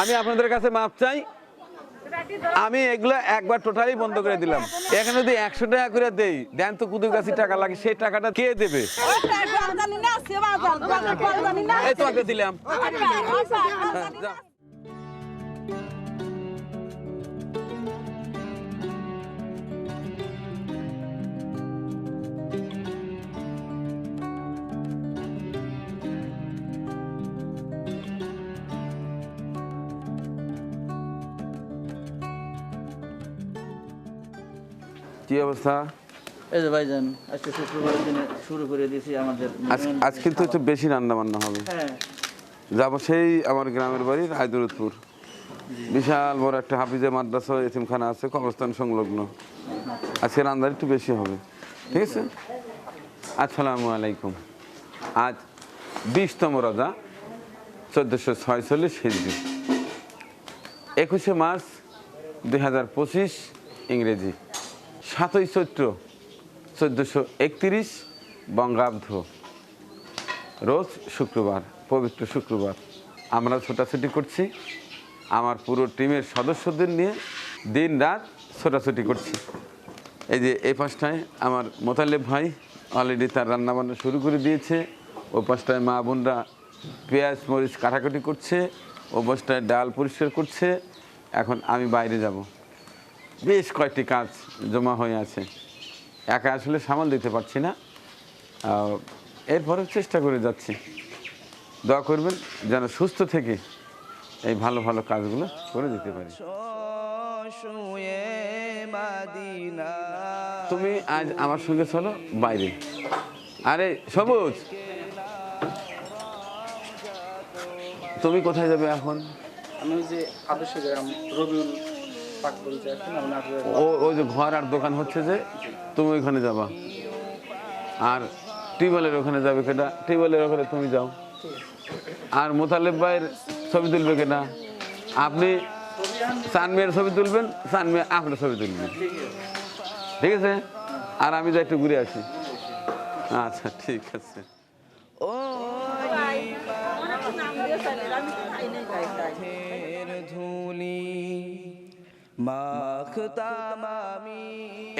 আমি আপনাদের কাছে মাপ চাই। আমি এগুলো একবার টোটালি বন্ধ করে দিলাম। এখানে যদি একশো টাকা করে দেই দেন তো কুদুর কাছে টাকা লাগে সেই টাকাটা কে দেবে? এই দিলাম। কি অবস্থা? এই যে ভাইজান আজকে শুক্রবারের দিনে শুরু করে দিয়েছি আমাদের আজ আজ কিন্তু একটু বেশি রান্না বান্না হবে। হ্যাঁ। যাব সেই আমার গ্রামের বাড়ি রায়দুরুদপুর বিশাল বড় একটা হাফিজে মাদ্রাসা এতিমখানা আছে কবরস্থান সংলগ্ন। আজকে রান্না একটু বেশি হবে। ঠিক আছে? আসসালামু আলাইকুম। আজ বিশতম রোজা চোদ্দোশো ছয়চল্লিশ হিজড়ি একুশে মার্চ দুই হাজার পঁচিশ ইংরেজি। সাতই চৈত্র, চোদ্দোশো একত্রিশ বঙ্গাব্দ। রোজ শুক্রবার, পবিত্র শুক্রবার। আমরা ছোটাছুটি করছি। আমার পুরো টিমের সদস্যদের নিয়ে দিন রাত ছোটাছুটি করছি। এই যে এই পাশটায় আমার মোতালেব ভাই অলরেডি তার রান্নাবান্না শুরু করে দিয়েছে। ও পাশটায় মা বোনরা পেঁয়াজ, মরিচ কাটাকাটি করছে। ও পাশটায় ডাল পরিষ্কার করছে। এখন আমি বাইরে যাব। বেশ কয়েকটি কাজ জমা হয়ে আছে। একা আসলে সামাল দিতে পারছি না। এরপরেও চেষ্টা করে যাচ্ছি। দোয়া করবেন যেন সুস্থ থেকে এই ভালো ভালো কাজগুলো করে দিতে পারি। তুমি আজ আমার সঙ্গে চলো বাইরে। আরে, সবুজ! তুমি কোথায় যাবে এখন? আমি যে আদর্শ গ্রাম, রবিউল ও ওই যে ঘর আর দোকান হচ্ছে যে তুমি ওইখানে যাবা। আর টিউবওয়েলের ওখানে যাবে কেটা? টিউবওয়েলের ওখানে তুমি যাও। আর মোতালেব ভাইয়ের ছবি তুলবে কেটা? আপনি সানমিয়ার ছবি তুলবেন সানমিয়া আপনার ছবি তুলবেন। ঠিক আছে? আর আমি যাই একটু ঘুরে আসি। আচ্ছা ঠিক আছে। ধুলি মাখতাম আমি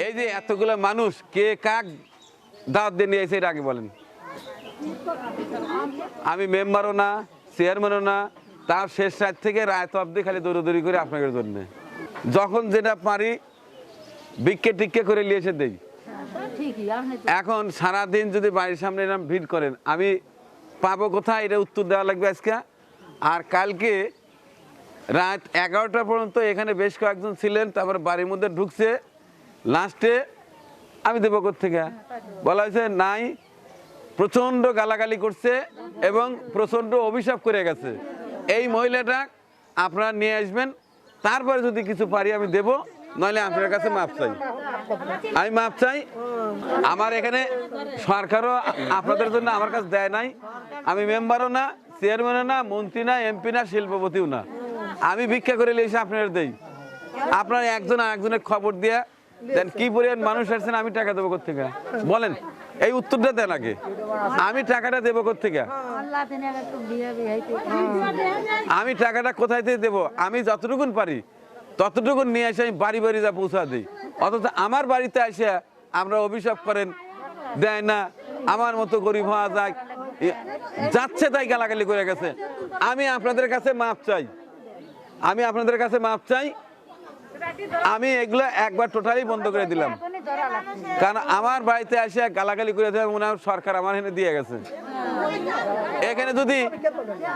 এই যে এতগুলো মানুষ কে কাক দাওয়াত দিয়ে নিয়ে এসে এটা আগে বলেন। আমি মেম্বারও না চেয়ারম্যানও না তার শেষ রাত থেকে রাত অব্দি খালি দৌড়দৌড়ি করে আপনাদের জন্য। যখন যেটা পারি বিক্ষে টিক্ষে করে নিয়ে এসে দেই। এখন সারাদিন যদি বাড়ির সামনে এরকম ভিড় করেন আমি পাবো কোথায়? এটা উত্তর দেওয়া লাগবে আজকে। আর কালকে রাত এগারোটা পর্যন্ত এখানে বেশ কয়েকজন ছিলেন, তারপর বাড়ির মধ্যে ঢুকছে। লাস্টে আমি দেবো থেকে বলা হয়েছে, নাই, প্রচণ্ড গালাগালি করছে এবং প্রচণ্ড অভিশাপ করে গেছে। এই মহিলাটা আপনারা নিয়ে আসবেন, তারপরে যদি কিছু পারি আমি দেব, নইলে আপনার কাছে মাপ চাই। আমি মাপ চাই, আমার এখানে সরকারও আপনাদের জন্য আমার কাছে দেয় নাই, আমি মেম্বারও না, চেয়ারম্যানও না, মন্ত্রী না, এমপি না, শিল্পপতিও না। আমি ভিক্ষা করে এসে আপনার দেই। আপনার একজন আর একজনের খবর দিয়ে দেন কি পরিমাণ মানুষ আসছেন আমি টাকা দেবো থেকে বলেন এই উত্তরটা দেন আগে। আমি টাকাটা দেবো থেকে আল্লাহ তিনি একটু বিয়ে বিয়ে আমি টাকাটা কোথায় থেকে দেবো? আমি যতটুকুন পারি ততটুকুন নিয়ে এসে আমি বাড়ি বাড়ি যা পৌঁছা দিই। অথচ আমার বাড়িতে এসে আমরা অভিশাপ করেন দেয় না আমার মতো গরিব হওয়া যায়। যাচ্ছে তাই গালাগালি করে গেছে। আমি আপনাদের কাছে মাপ চাই। আমি আপনাদের কাছে মাপ চাই। আমি এগুলো একবার টোটালি বন্ধ করে দিলাম। কারণ আমার বাড়িতে এসে গালাগালি করে দেবে মনে সরকার আমার এখানে দিয়ে গেছে। এখানে যদি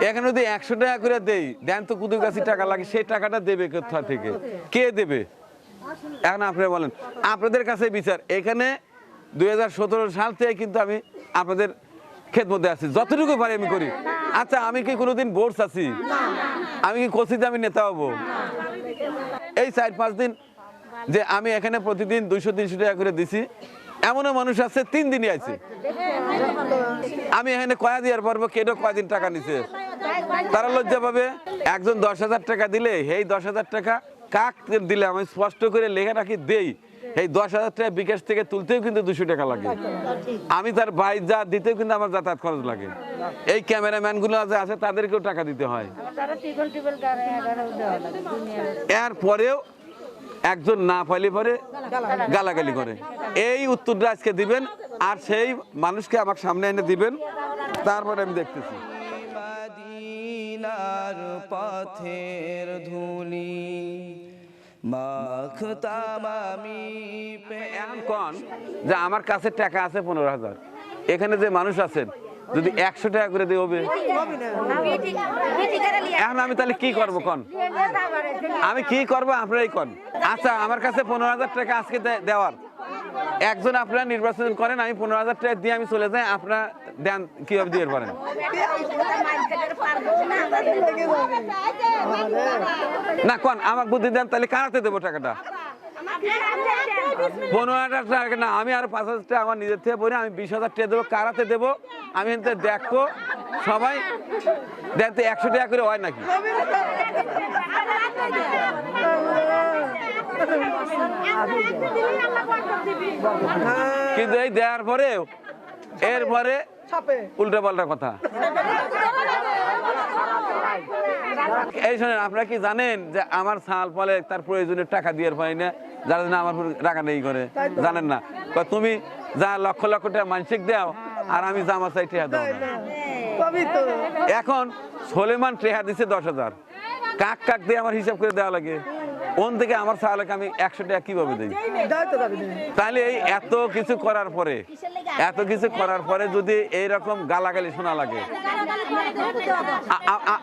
এখানে যদি একশো টাকা করে দেই, দেন তো কুদুর কাছে টাকা লাগে, সেই টাকাটা দেবে কোথা থেকে? কে দেবে? এখন আপনারা বলেন। আপনাদের কাছে বিচার। এখানে দু হাজার সতেরো সাল থেকে কিন্তু আমি আপনাদের ক্ষেত মধ্যে আছি। যতটুকু পারি আমি করি। আচ্ছা আমি কি কোনোদিন বোর্ডস আছি? আমি কি কোচিতে আমি নেতা হব? এই চার পাঁচ দিন যে আমি এখানে প্রতিদিন দুইশো, তিনশো টাকা করে দিছি, এমনও মানুষ আছে তিন দিনই আছে। আমি এখানে কয়া দেওয়ার পারব কেটো কয়দিন টাকা নিছে? তারা লজ্জা পাবে। একজন দশ হাজার টাকা দিলে এই দশ হাজার টাকা কাক দিলে, আমি স্পষ্ট করে লেখা রাখি দেই। এই দশ হাজার টাকা বিকাশ থেকে তুলতেও কিন্তু দুশো টাকা লাগে। আমি তার ভাই যা দিতেও কিন্তু আমার যাতায়াত খরচ লাগে। এই ক্যামেরাম্যানগুলো যে আছে তাদেরকেও টাকা দিতে হয়। এর পরেও একজন না পাইলে পরে গালাগালি করে। এই উত্তরটা আজকে দিবেন আর সেই মানুষকে আমার সামনে এনে দিবেন। তারপরে আমি দেখতেছি। পথের ধুলি এখন কন যে আমার কাছে টাকা আছে পনেরো হাজার। এখানে যে মানুষ আছেন, যদি একশো টাকা করে দিয়ে হবে? এখন আমি তাহলে কি করব কন? আমি কি করব আপনারাই কন। আচ্ছা আমার কাছে পনেরো হাজার টাকা আজকে দেওয়ার। একজন আপনারা নির্বাচন করেন, আমি পনেরো হাজার টাকা দিয়ে আমি চলে যাই, আপনারা দেন, কীভাবে দিয়ে পারেন? না, কন, আমাকে বুদ্ধি দেন, তাহলে কারাতে দেবো টাকাটা? পনেরো হাজার টাকা না, আমি আর পাঁচ হাজার টাকা আমার নিজের থেকে পড়ে, আমি বিশ হাজার টাকা দেবো কারাতে দেবো? আমি দেখব, সবাই, দেন তো একশো টাকা করে হয় নাকি? কিন্তু এই দেওয়ার পরেও, এরপরে উল্টা পাল্টা কথা। এই শোনেন, আপনারা কি জানেন যে আমার সাল ফলে তার প্রয়োজনীয় টাকা দিয়ে পাই না? যারা জন্য আমার টাকা নেই করে। জানেন না? তুমি যা লক্ষ লক্ষ টাকা মানসিক দাও, আর আমি জামা চাই টেহা দাও এখন সোলেমান টেহা দিছে দশ হাজার। কাক কাক দিয়ে আমার হিসাব করে দেওয়া লাগে। ওন থেকে আমার সাহালাকে আমি একশো টাকা কীভাবে দিই? তাহলে এই এত কিছু করার পরে এত কিছু করার পরে যদি এই রকম গালাগালি শোনা লাগে।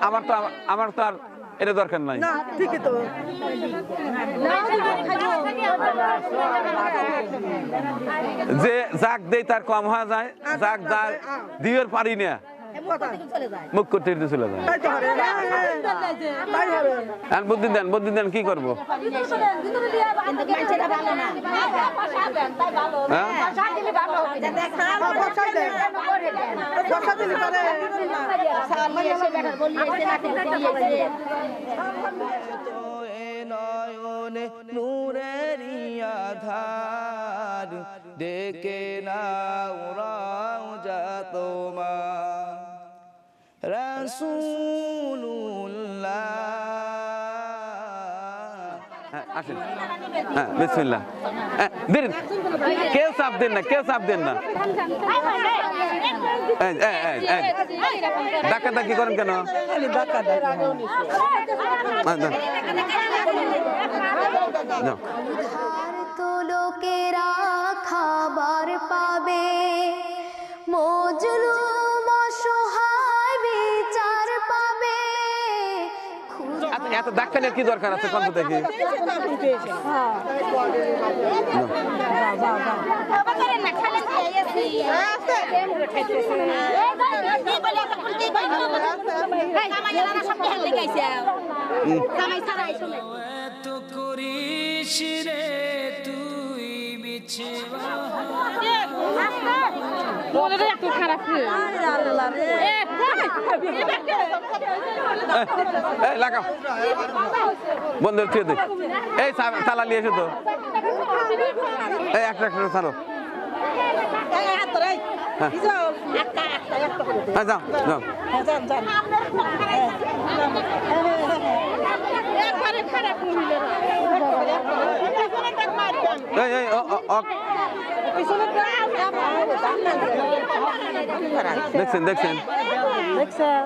আমার তো আমার তো আর এটা দরকার নাই। যে যাক দেই তার কম হওয়া যায় যাক যা দিয়ের পারি না। মুখ করতে চলে যায়? আর বুদ্ধি দেন বুদ্ধি দেন কি করব? হ্যাঁ? এ নয়নে নূরেরই আধার ডেকে নাও রাও যা তোমার। হ্যাঁ, আসেন। হ্যাঁ বিসমিল্লাহ। হ্যাঁ, দিন। কেউ চাপ দেন না কেউ চাপ দেন না। ডাকা ডাকি করেন কেন? হ্যাঁ, লোকেরা খাবার পাবে মজলুম এত ডাক্তারের কি দরকার আছে? কত দেখি। এত করিস রে তুই বিছে একটু খারাপ লাগাও। বন্ধ থুয়ে দে। এই চালা নিয়ে এসো তো। এই একটা একটা ছাড়ো হ্যাঁ। ও, ও দেখছেন। দেখছেন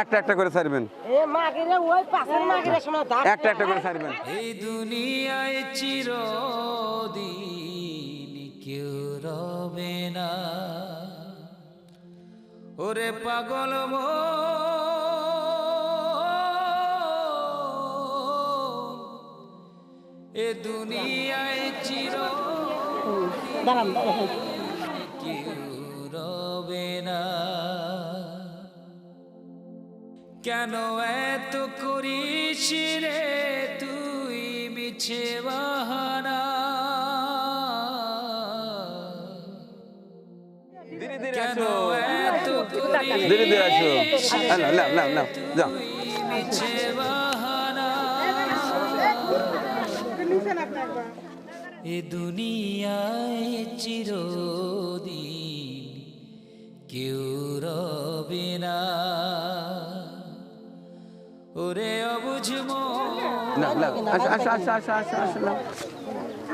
একটা একটা করে ছাড়বেন। একটা একটা করে ছাড়বেন। এই দুনিয়ায় চিরদিন কেউ রবে না। ওরে পাগল এ দুনিয়ায় চির রবে না। কেন এত করিস রে তুই বিছে বাহারা কেন ধীরে ধীরে আসো নাও নাও নাও নাও যাও এ দুনিয়ায় চিরদিন কেউ রবে না ওরে অবুঝ মন না না আসো আসো আসো আসো আসো আসো।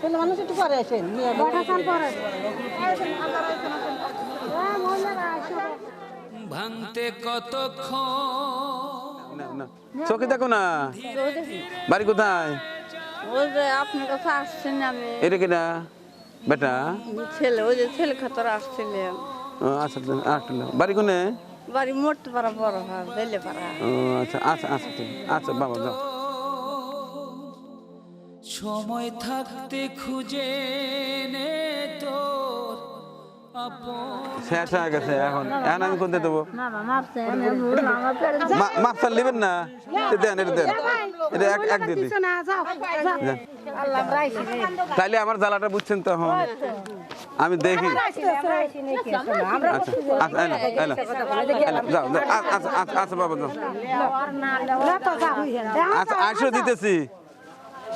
ছেলে মানুষ একটু পরে আসেন পরে? হ্যাঁ ভাঙতে কতক্ষণ? না না। চোখে দেখো না। বাড়ি কোথায়? ওই যে আপনার কাছে আসছেন আমি। এটা কিনা? বেটা? ছেলে ওই যে ছেলে খাতর আসছিলাম ও, আচ্ছা আচ্ছা। বাড়ি কোনে? বাড়ি মরতে পারা বড় হয় বেলে পারা। ও আচ্ছা আচ্ছা আচ্ছা আচ্ছা বাবা যাও। সময় থাকতে খুঁজে নে তোর শেষ হয়ে গেছে এখন এখন আমি কোনটা দেবো না মাপ চাল নেবেন দেন এটা দেন এটা এক তাইলে আমার জ্বালাটা বুঝছেন তো এখন আমি দেখি আচ্ছা আচ্ছা আচ্ছা আচ্ছা আচ্ছা বাবা যাও না তো যাও আচ্ছা আটশো দিতেছি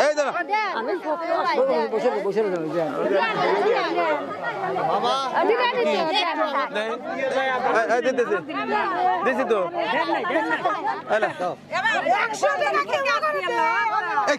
এই দাঁড়া এই, এই দিতেছি দিছি তো হ্যালো এই